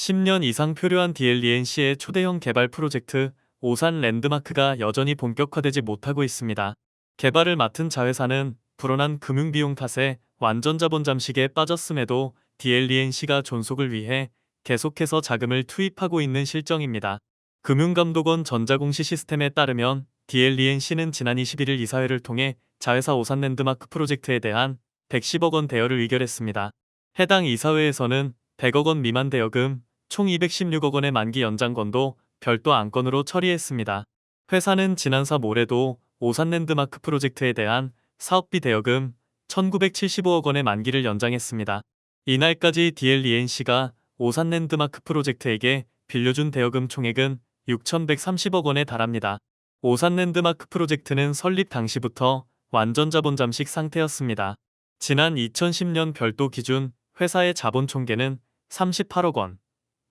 10년 이상 표류한 DLENC의 초대형 개발 프로젝트 오산 랜드마크가 여전히 본격화되지 못하고 있습니다. 개발을 맡은 자회사는 불어난 금융비용 탓에 완전 자본 잠식에 빠졌음에도 DLENC가 존속을 위해 계속해서 자금을 투입하고 있는 실정입니다. 금융감독원 전자공시 시스템에 따르면 DLENC는 지난 21일 이사회를 통해 자회사 오산 랜드마크 프로젝트에 대한 110억 원 대여를 의결했습니다. 해당 이사회에서는 100억 원 미만 대여금 총 216억 원의 만기 연장건도 별도 안건으로 처리했습니다. 회사는 지난 4 모레도 오산랜드마크 프로젝트에 대한 사업비 대여금 1975억 원의 만기를 연장했습니다. 이날까지 DLENC가 오산랜드마크 프로젝트에게 빌려준 대여금 총액은 6,130억 원에 달합니다. 오산랜드마크 프로젝트는 설립 당시부터 완전 자본 잠식 상태였습니다. 지난 2010년 별도 기준 회사의 자본 총계는 38억 원,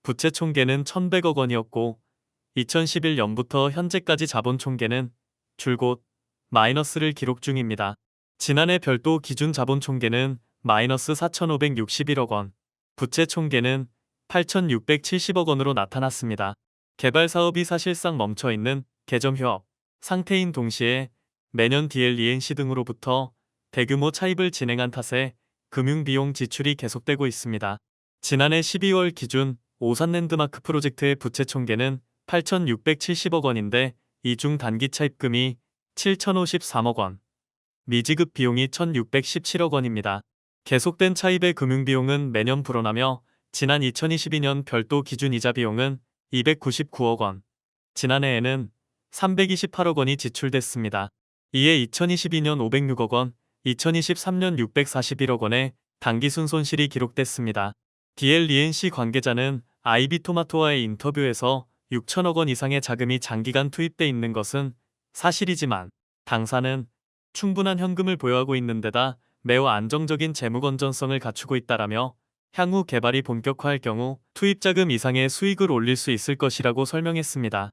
부채 총계는 1,100억 원이었고 2011년부터 현재까지 자본 총계는 줄곧 마이너스를 기록 중입니다. 지난해 별도 기준 자본 총계는 마이너스 4,561억 원, 부채 총계는 8,670억 원으로 나타났습니다. 개발 사업이 사실상 멈춰 있는 개점 휴업 상태인 동시에 매년 DLENC 등으로부터 대규모 차입을 진행한 탓에 금융비용 지출이 계속되고 있습니다. 지난해 12월 기준 오산랜드마크 프로젝트의 부채 총계는 8,670억 원인데 이 중 단기 차 입금이 7,053억 원, 미지급 비용이 1,617억 원입니다. 계속된 차입의 금융비용은 매년 불어나며 지난 2022년 별도 기준 이자 비용은 299억 원, 지난해에는 328억 원이 지출됐습니다. 이에 2022년 506억 원, 2023년 641억 원의 단기순 손실이 기록됐습니다. DLENC 관계자는 아이비토마토와의 인터뷰에서 6천억 원 이상의 자금이 장기간 투입돼 있는 것은 사실이지만 당사는 충분한 현금을 보유하고 있는 데다 매우 안정적인 재무 건전성을 갖추고 있다라며 향후 개발이 본격화할 경우 투입 자금 이상의 수익을 올릴 수 있을 것이라고 설명했습니다.